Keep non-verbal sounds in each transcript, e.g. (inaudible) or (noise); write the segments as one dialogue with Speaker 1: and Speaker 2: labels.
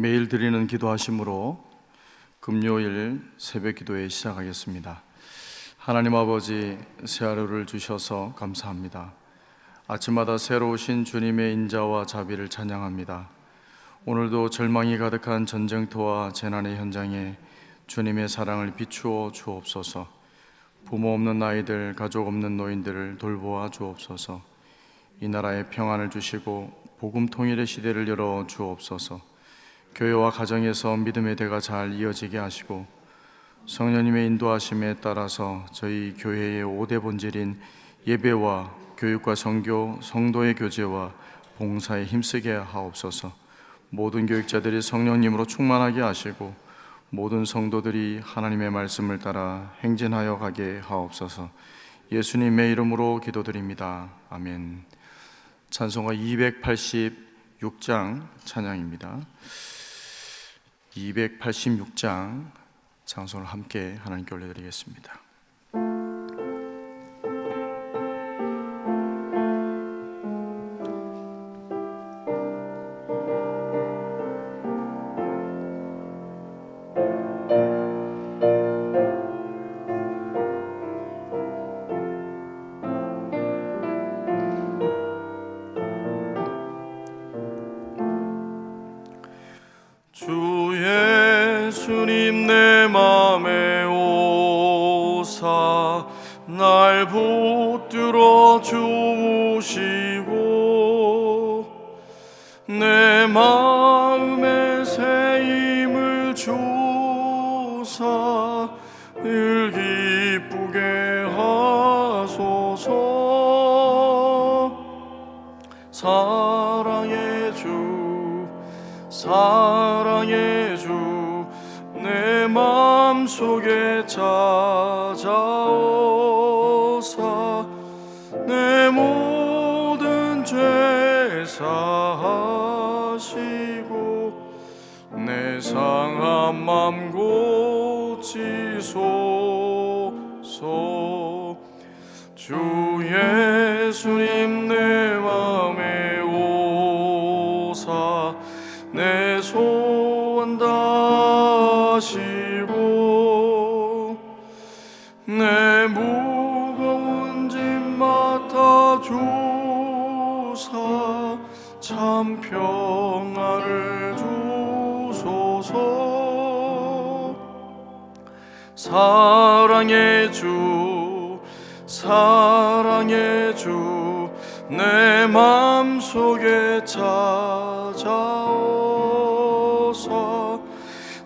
Speaker 1: 매일 드리는 기도하심으로 금요일 새벽 기도회 시작하겠습니다. 하나님 아버지 새 하루를 주셔서 감사합니다. 아침마다 새로 오신 주님의 인자와 자비를 찬양합니다. 오늘도 절망이 가득한 전쟁터와 재난의 현장에 주님의 사랑을 비추어 주옵소서. 부모 없는 아이들, 가족 없는 노인들을 돌보아 주옵소서. 이 나라에 평안을 주시고 복음 통일의 시대를 열어 주옵소서. 교회와 가정에서 믿음의 대가 잘 이어지게 하시고 성령님의 인도하심에 따라서 저희 교회의 5대 본질인 예배와 교육과 성교, 성도의 교제와 봉사에 힘쓰게 하옵소서. 모든 교육자들이 성령님으로 충만하게 하시고 모든 성도들이 하나님의 말씀을 따라 행진하여 가게 하옵소서. 예수님의 이름으로 기도드립니다. 아멘. 찬송가 286장 찬양입니다. 286장 찬송을 함께 하나님께 올려드리겠습니다.
Speaker 2: 속에 찾아오사 내 모든 죄 사하시고 내 상한 맘 고치소서. 주예 사랑의 주 내 맘속에 찾아오사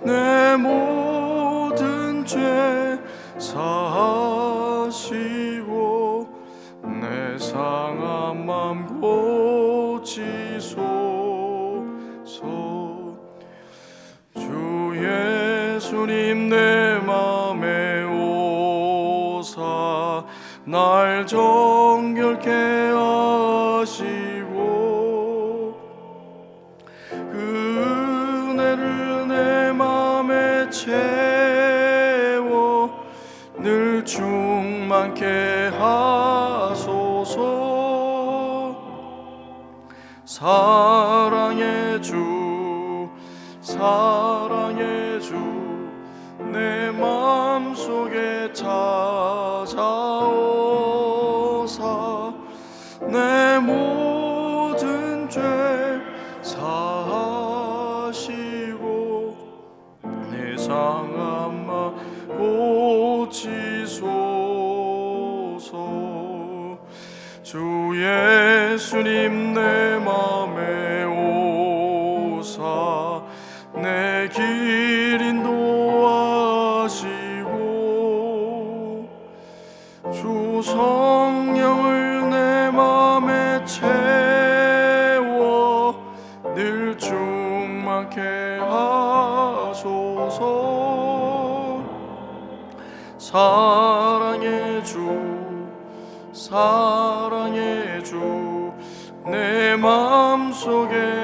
Speaker 2: 내 모든 죄 사하시고 내 상한 맘 고치소서. 주 예수님 내 날 정결케 하시고 그 은혜를 내 맘에 채워 늘 충만케 하소서. 사랑의 주 사랑의 주내 맘속에 찾 성령을 내 맘에 채워 늘 충만케 하소서. 사랑의 주 사랑의 주내 맘속에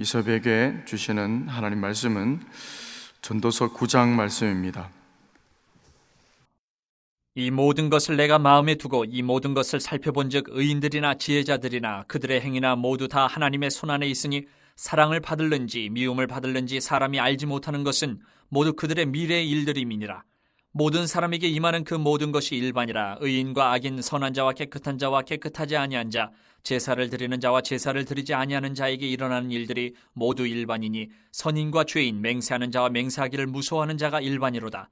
Speaker 2: 이 새벽에 주시는 하나님 말씀은 전도서 9장 말씀입니다.
Speaker 3: 이 모든 것을 내가 마음에 두고 이 모든 것을 살펴본즉 의인들이나 지혜자들이나 그들의 행위나 모두 다 하나님의 손안에 있으니 사랑을 받을는지 미움을 받을는지 사람이 알지 못하는 것은 모두 그들의 미래의 일들임이니라. 모든 사람에게 임하는 그 모든 것이 일반이라 의인과 악인 선한 자와 깨끗한 자와 깨끗하지 아니한 자 제사를 드리는 자와 제사를 드리지 아니하는 자에게 일어나는 일들이 모두 일반이니 선인과 죄인 맹세하는 자와 맹세하기를 무서워하는 자가 일반이로다.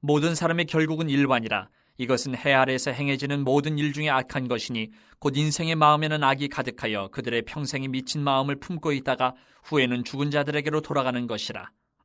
Speaker 3: 모든 사람의 결국은 일반이라 이것은 해 아래에서 행해지는 모든 일 중에 악한 것이니 곧 인생의 마음에는 악이 가득하여 그들의 평생에 미친 마음을 품고 있다가 후에는 죽은 자들에게로 돌아가는 것이라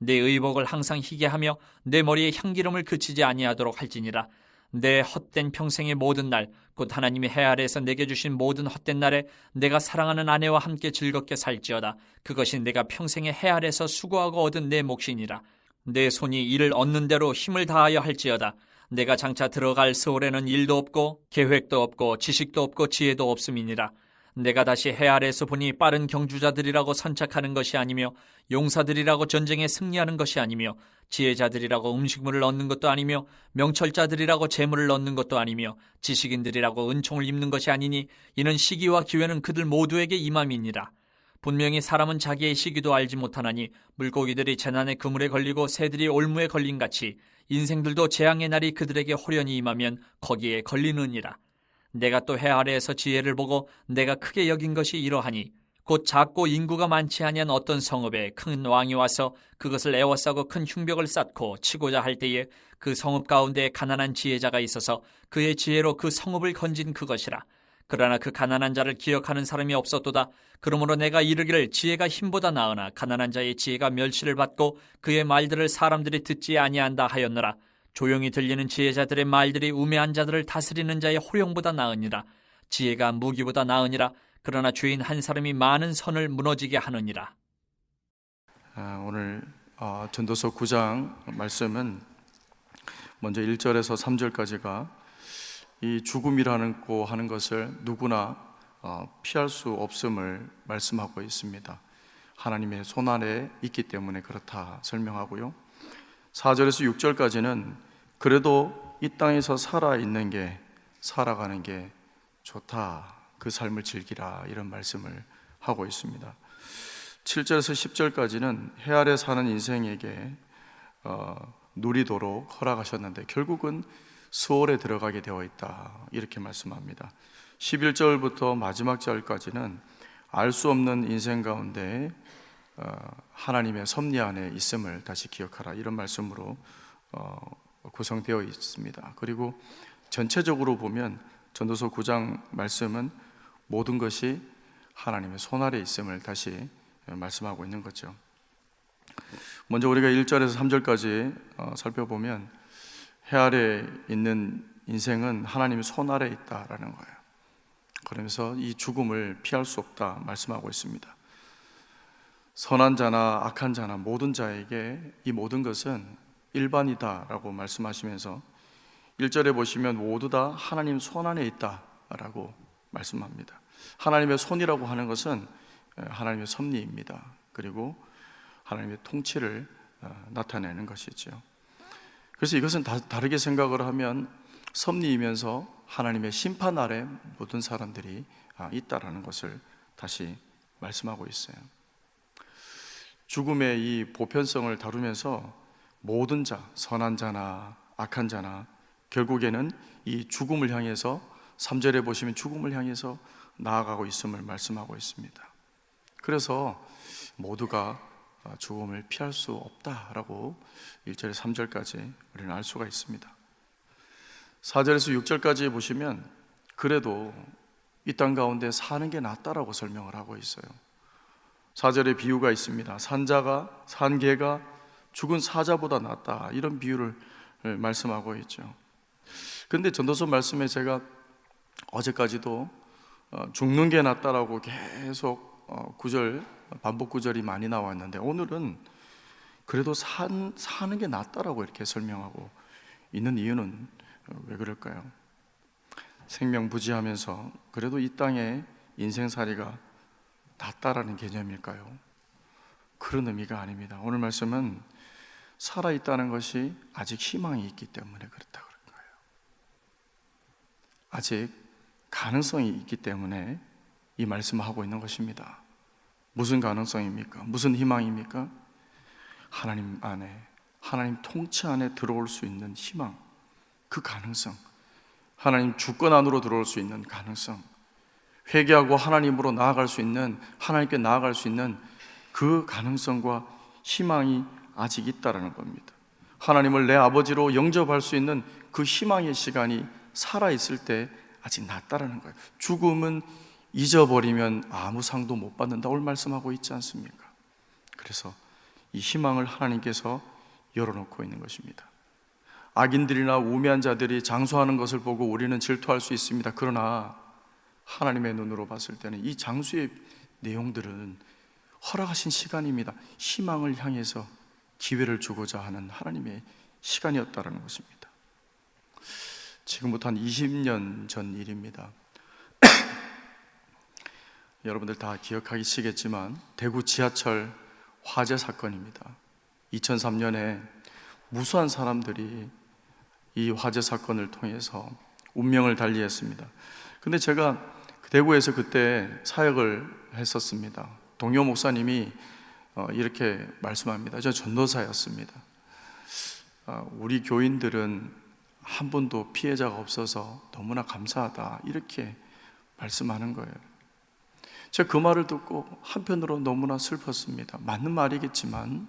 Speaker 3: 내 의복을 항상 희게 하며 내 머리에 향기름을 그치지 아니하도록 할지니라. 내 헛된 평생의 모든 날, 곧 하나님이 해 아래에서 내게 주신 모든 헛된 날에 내가 사랑하는 아내와 함께 즐겁게 살지어다. 그것이 내가 평생의 해 아래에서 수고하고 얻은 내 몫이니라. 내 손이 이를 얻는 대로 힘을 다하여 할지어다. 내가 장차 들어갈 서울에는 일도 없고 계획도 없고 지식도 없고 지혜도 없음이니라. 내가 다시 해 아래에서 보니 빠른 경주자들이라고 선착하는 것이 아니며 용사들이라고 전쟁에 승리하는 것이 아니며 지혜자들이라고 음식물을 얻는 것도 아니며 명철자들이라고 재물을 얻는 것도 아니며 지식인들이라고 은총을 입는 것이 아니니 이는 시기와 기회는 그들 모두에게 임함이니라. 분명히 사람은 자기의 시기도 알지 못하나니 물고기들이 재난의 그물에 걸리고 새들이 올무에 걸린 같이 인생들도 재앙의 날이 그들에게 호련히 임하면 거기에 걸리느니라. 내가 또 해 아래에서 지혜를 보고 내가 크게 여긴 것이 이러하니 곧 작고 인구가 많지 아니한 어떤 성읍에 큰 왕이 와서 그것을 애워싸고 큰 흉벽을 쌓고 치고자 할 때에 그 성읍 가운데 가난한 지혜자가 있어서 그의 지혜로 그 성읍을 건진 그것이라. 그러나 그 가난한 자를 기억하는 사람이 없었도다. 그러므로 내가 이르기를 지혜가 힘보다 나으나 가난한 자의 지혜가 멸시를 받고 그의 말들을 사람들이 듣지 아니한다 하였노라. 조용히 들리는 지혜자들의 말들이 우매한 자들을 다스리는 자의 호령보다 나으니라. 지혜가 무기보다 나으니라. 그러나 죄인 한 사람이 많은 선을 무너지게 하느니라.
Speaker 2: 아, 오늘 어, 전도서 9장 말씀은 먼저 1절에서 3절까지가 이 죽음이라는 고 하는 것을 누구나 어, 피할 수 없음을 말씀하고 있습니다. 하나님의 손 안에 있기 때문에 그렇다 설명하고요. 4절에서 6절까지는 그래도 이 땅에서 살아 있는 게 살아가는 게 좋다. 그 삶을 즐기라 이런 말씀을 하고 있습니다. 7절에서 10절까지는 해 아래 사는 인생에게 어, 누리도록 허락하셨는데 결국은 수월에 들어가게 되어 있다 이렇게 말씀합니다. 11절부터 마지막 절까지는 알 수 없는 인생 가운데 어, 하나님의 섭리 안에 있음을 다시 기억하라 이런 말씀으로 어, 구성되어 있습니다. 그리고 전체적으로 보면 전도서 9장 말씀은 모든 것이 하나님의 손 아래 있음을 다시 말씀하고 있는 거죠. 먼저 우리가 1절에서 3절까지 어, 살펴보면 해 아래 있는 인생은 하나님의 손 아래 있다라는 거예요. 그러면서 이 죽음을 피할 수 없다 말씀하고 있습니다. 선한 자나 악한 자나 모든 자에게 이 모든 것은 일반이다라고 말씀하시면서 1절에 보시면 모두 다 하나님 손 안에 있다라고 말씀합니다. 하나님의 손이라고 하는 것은 하나님의 섭리입니다. 그리고 하나님의 통치를 어, 나타내는 것이죠. 그래서 이것은 다, 다르게 생각을 하면 섭리이면서 하나님의 심판 아래 모든 사람들이 아, 있다라는 것을 다시 말씀하고 있어요. 죽음의 이 보편성을 다루면서 모든 자, 선한 자나 악한 자나 결국에는 이 죽음을 향해서 3절에 보시면 죽음을 향해서 나아가고 있음을 말씀하고 있습니다. 그래서 모두가 죽음을 피할 수 없다라고 1절에 3절까지 우리는 알 수가 있습니다. 4절에서 6절까지 보시면 그래도 이 땅 가운데 사는 게 낫다라고 설명을 하고 있어요. 사절에 비유가 있습니다. 산자가 산 개가 죽은 사자보다 낫다 이런 비유를 말씀하고 있죠. 근데 전도서 말씀에 제가 어제까지도 어, 죽는 게 낫다라고 계속 어, 구절 반복 구절이 많이 나왔는데 오늘은 그래도 산, 사는 게 낫다라고 이렇게 설명하고 있는 이유는 어, 왜 그럴까요? 생명 부지하면서 그래도 이 땅에 인생살이가 낫다라는 개념일까요? 그런 의미가 아닙니다. 오늘 말씀은 살아 있다는 것이 아직 희망이 있기 때문에 그렇다 그런 거예요. 아직 가능성이 있기 때문에 이 말씀을 하고 있는 것입니다. 무슨 가능성입니까? 무슨 희망입니까? 하나님 안에 하나님 통치 안에 들어올 수 있는 희망, 그 가능성, 하나님 주권 안으로 들어올 수 있는 가능성, 회개하고 하나님으로 나아갈 수 있는 하나님께 나아갈 수 있는 그 가능성과 희망이 아직 있다라는 겁니다. 하나님을 내 아버지로 영접할 수 있는 그 희망의 시간이 살아 있을 때 아직 낫다라는 거예요. 죽음은 잊어버리면 아무 상도 못 받는다. 오늘 말씀하고 있지 않습니까? 그래서 이 희망을 하나님께서 열어놓고 있는 것입니다. 악인들이나 우매한 자들이 장수하는 것을 보고 우리는 질투할 수 있습니다. 그러나 하나님의 눈으로 봤을 때는 이 장수의 내용들은 허락하신 시간입니다. 희망을 향해서 기회를 주고자 하는 하나님의 시간이었다라는 것입니다. 지금부터 한 20년 전 일입니다. (coughs) 여러분들 다 기억하시겠지만 대구 지하철 화재 사건입니다. 2003년에 무수한 사람들이 이 화재 사건을 통해서 운명을 달리했습니다. 근데 제가 대구에서 그때 사역을 했었습니다. 동료 목사님이 어, 이렇게 말씀합니다. 저 전도사였습니다. 아, 우리 교인들은 한 번도 피해자가 없어서 너무나 감사하다. 이렇게 말씀하는 거예요. 제가 그 말을 듣고 한편으로 너무나 슬펐습니다. 맞는 말이겠지만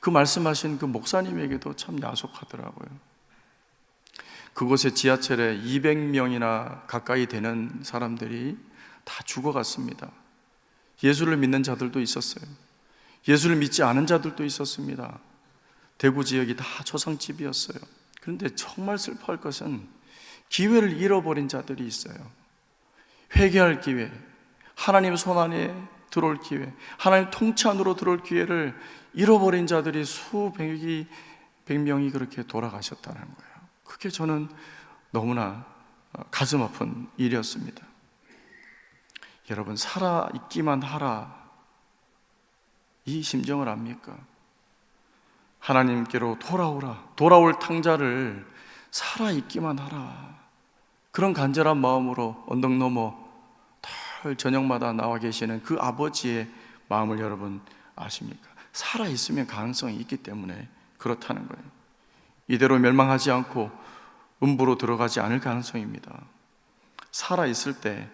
Speaker 2: 그 말씀하신 그 목사님에게도 참 야속하더라고요. 그곳에 지하철에 200명이나 가까이 되는 사람들이 다 죽어갔습니다. 예수를 믿는 자들도 있었어요. 예수를 믿지 않은 자들도 있었습니다. 대구 지역이 다 초상집이었어요. 그런데 정말 슬퍼할 것은 기회를 잃어버린 자들이 있어요. 회개할 기회, 하나님 손 안에 들어올 기회, 하나님 통치 안으로 들어올 기회를 잃어버린 자들이 수백이 백 명이 그렇게 돌아가셨다는 거예요. 그게 저는 너무나 가슴 아픈 일이었습니다. 여러분 살아 있기만 하라 이 심정을 압니까? 하나님께로 돌아오라 돌아올 탕자를 살아 있기만 하라 그런 간절한 마음으로 언덕 넘어 달 저녁마다 나와 계시는 그 아버지의 마음을 여러분 아십니까? 살아 있으면 가능성이 있기 때문에 그렇다는 거예요. 이대로 멸망하지 않고 음부로 들어가지 않을 가능성입니다. 살아 있을 때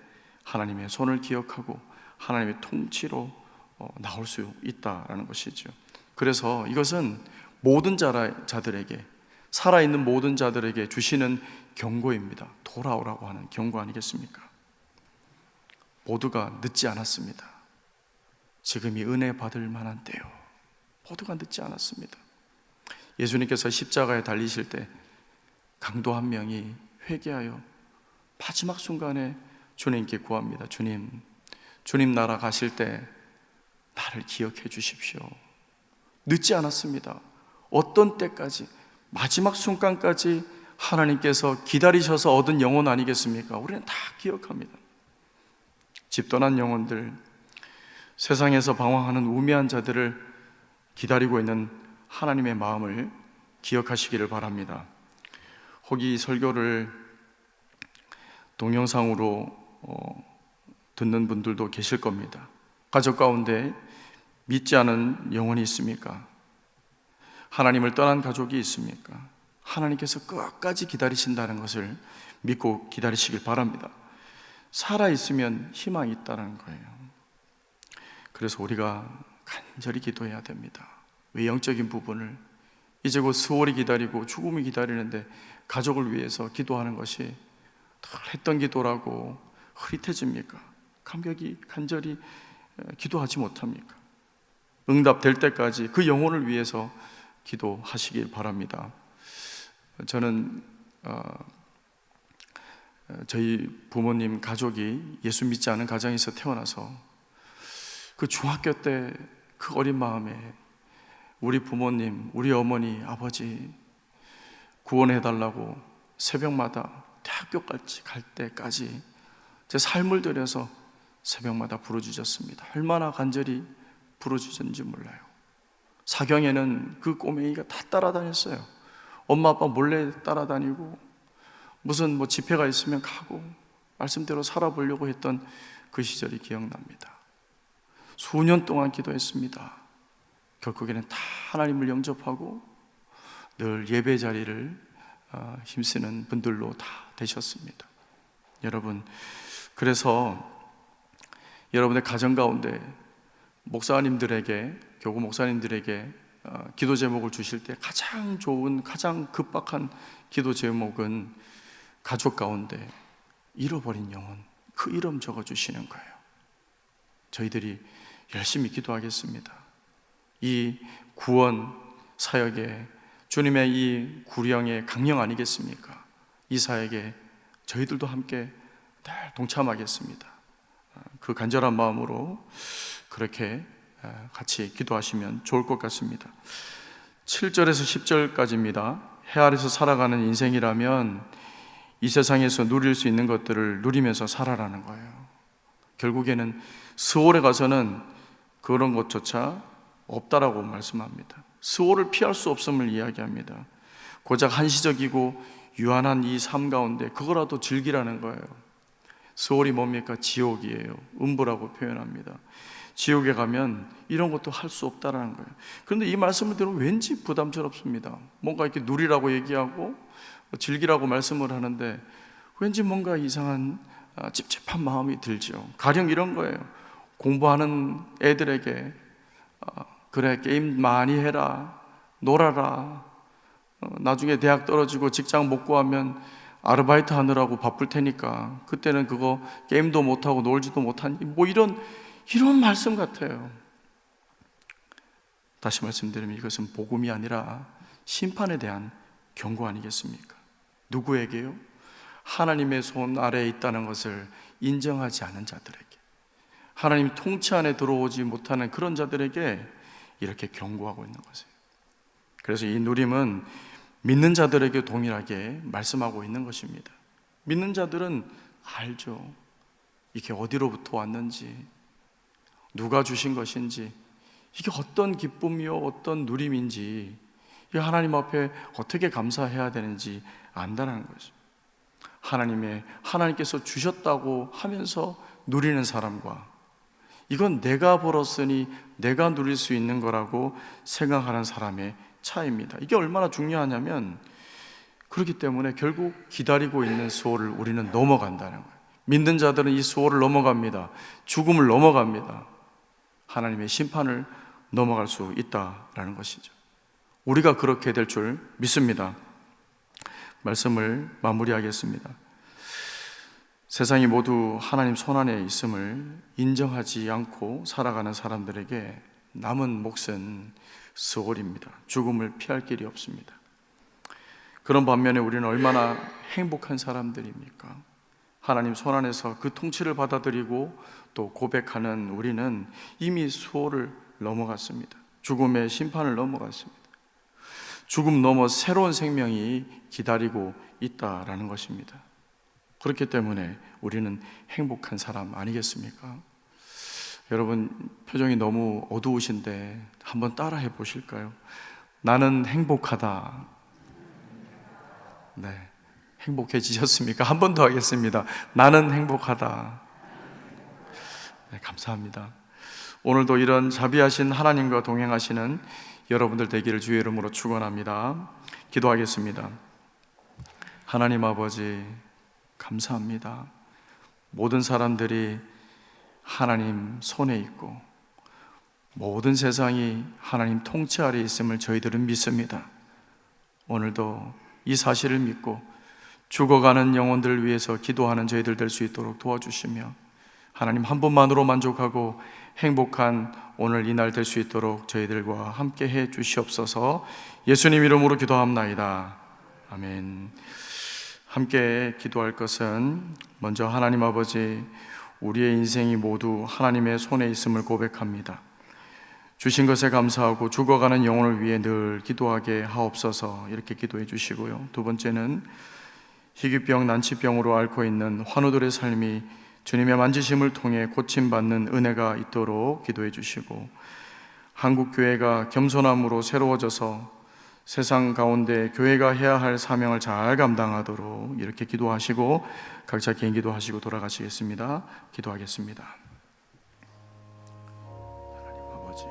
Speaker 2: 하나님의 손을 기억하고 하나님의 통치로 어, 나올 수 있다라는 것이죠. 그래서 이것은 모든 자들에게 살아있는 모든 자들에게 주시는 경고입니다. 돌아오라고 하는 경고 아니겠습니까? 모두가 늦지 않았습니다. 지금이 은혜 받을 만한 때요. 모두가 늦지 않았습니다. 예수님께서 십자가에 달리실 때 강도 한 명이 회개하여 마지막 순간에 주님께 구합니다. 주님, 주님 나라 가실 때 나를 기억해 주십시오. 늦지 않았습니다. 어떤 때까지, 마지막 순간까지 하나님께서 기다리셔서 얻은 영혼 아니겠습니까? 우리는 다 기억합니다. 집 떠난 영혼들, 세상에서 방황하는 우매한 자들을 기다리고 있는 하나님의 마음을 기억하시기를 바랍니다. 혹이 설교를 동영상으로 어, 듣는 분들도 계실 겁니다. 가족 가운데 믿지 않은 영혼이 있습니까? 하나님을 떠난 가족이 있습니까? 하나님께서 끝까지 기다리신다는 것을 믿고 기다리시길 바랍니다. 살아있으면 희망이 있다는 거예요. 그래서 우리가 간절히 기도해야 됩니다. 외형적인 부분을 이제 곧 수월이 기다리고 죽음이 기다리는데 가족을 위해서 기도하는 것이 늘 했던 기도라고 흐릿해집니까? 감격이 간절히 기도하지 못합니까? 응답될 때까지 그 영혼을 위해서 기도하시길 바랍니다. 저는 어, 저희 부모님 가족이 예수 믿지 않은 가정에서 태어나서 그 중학교 때 그 어린 마음에 우리 부모님, 우리 어머니, 아버지 구원해 달라고 새벽마다 대학교까지 갈 때까지 제 삶을 들여서 새벽마다 부르짖었습니다. 얼마나 간절히 부르짖었는지 몰라요. 사경에는 그 꼬맹이가 다 따라다녔어요. 엄마 아빠 몰래 따라다니고 무슨 뭐 집회가 있으면 가고 말씀대로 살아보려고 했던 그 시절이 기억납니다. 수년 동안 기도했습니다. 결국에는 다 하나님을 영접하고 늘 예배 자리를 어, 힘쓰는 분들로 다 되셨습니다. 여러분, 그래서 여러분의 가정 가운데 목사님들에게 교구 목사님들에게 어, 기도 제목을 주실 때 가장 좋은 가장 급박한 기도 제목은 가족 가운데 잃어버린 영혼 그 이름 적어 주시는 거예요. 저희들이 열심히 기도하겠습니다. 이 구원 사역에 주님의 이 구령의 강령 아니겠습니까? 이 사역에 저희들도 함께 늘 동참하겠습니다. 그 간절한 마음으로 그렇게 같이 기도하시면 좋을 것 같습니다. 7절에서 10절까지입니다. 해 아래서 살아가는 인생이라면 이 세상에서 누릴 수 있는 것들을 누리면서 살아라는 거예요. 결국에는 스월에 가서는 그런 것조차 없다라고 말씀합니다. 스월을 피할 수 없음을 이야기합니다. 고작 한시적이고 유한한 이 삶 가운데 그거라도 즐기라는 거예요. 스월이 뭡니까? 지옥이에요. 음부라고 표현합니다. 지옥에 가면 이런 것도 할 수 없다라는 거예요. 그런데 이 말씀을 들으면 왠지 부담스럽습니다. 뭔가 이렇게 누리라고 얘기하고 즐기라고 말씀을 하는데 왠지 뭔가 이상한 아, 찝찝한 마음이 들죠. 가령 이런 거예요. 공부하는 애들에게 아, 그래 게임 많이 해라, 놀아라. 어, 나중에 대학 떨어지고 직장 못 구하면 아르바이트 하느라고 바쁠 테니까 그때는 그거 게임도 못 하고 놀지도 못하니 뭐 이런 이런 말씀 같아요. 다시 말씀드리면 이것은 복음이 아니라 심판에 대한 경고 아니겠습니까? 누구에게요? 하나님의 손 아래에 있다는 것을 인정하지 않은 자들에게 하나님 통치 안에 들어오지 못하는 그런 자들에게 이렇게 경고하고 있는 것이에요. 그래서 이 누림은 믿는 자들에게 동일하게 말씀하고 있는 것입니다. 믿는 자들은 알죠. 이게 어디로부터 왔는지, 누가 주신 것인지, 이게 어떤 기쁨이요, 어떤 누림인지, 이 하나님 앞에 어떻게 감사해야 되는지 안다는 거죠. 하나님의 하나님께서 주셨다고 하면서 누리는 사람과 이건 내가 벌었으니 내가 누릴 수 있는 거라고 생각하는 사람의 차이입니다. 이게 얼마나 중요하냐면 그렇기 때문에 결국 기다리고 있는 수호를 우리는 넘어간다는 거예요. 믿는 자들은 이 수호를 넘어갑니다. 죽음을 넘어갑니다. 하나님의 심판을 넘어갈 수 있다라는 것이죠. 우리가 그렇게 될 줄 믿습니다. 말씀을 마무리하겠습니다. 세상이 모두 하나님 손안에 있음을 인정하지 않고 살아가는 사람들에게 남은 몫은 스월입니다. 죽음을 피할 길이 없습니다. 그런 반면에 우리는 얼마나 행복한 사람들입니까? 하나님 손안에서 그 통치를 받아들이고 또 고백하는 우리는 이미 수호를 넘어갔습니다. 죽음의 심판을 넘어갔습니다. 죽음 넘어 새로운 생명이 기다리고 있다라는 것입니다. 그렇기 때문에 우리는 행복한 사람 아니겠습니까? 여러분 표정이 너무 어두우신데 한번 따라해 보실까요? 나는 행복하다. 네. 행복해지셨습니까? 한 번 더 하겠습니다. 나는 행복하다. 네, 감사합니다. 오늘도 이런 자비하신 하나님과 동행하시는 여러분들 되기를 주의 이름으로 축원합니다. 기도하겠습니다. 하나님 아버지 감사합니다. 모든 사람들이 하나님 손에 있고 모든 세상이 하나님 통치 아래 있음을 저희들은 믿습니다. 오늘도 이 사실을 믿고 죽어가는 영혼들을 위해서 기도하는 저희들 될 수 있도록 도와주시며 하나님 한 분만으로 만족하고 행복한 오늘 이 날 될 수 있도록 저희들과 함께 해 주시옵소서 예수님 이름으로 기도합나이다. 아멘. 함께 기도할 것은 먼저 하나님 아버지 우리의 인생이 모두 하나님의 손에 있음을 고백합니다. 주신 것에 감사하고 죽어가는 영혼을 위해 늘 기도하게 하옵소서 이렇게 기도해 주시고요. 두 번째는 희귀병, 난치병으로 앓고 있는 환우들의 삶이 주님의 만지심을 통해 고침받는 은혜가 있도록 기도해 주시고 한국 교회가 겸손함으로 새로워져서 세상 가운데 교회가 해야 할 사명을 잘 감당하도록 이렇게 기도하시고 각자 개인 기도하시고 돌아가시겠습니다. 기도하겠습니다. 하나님 아버지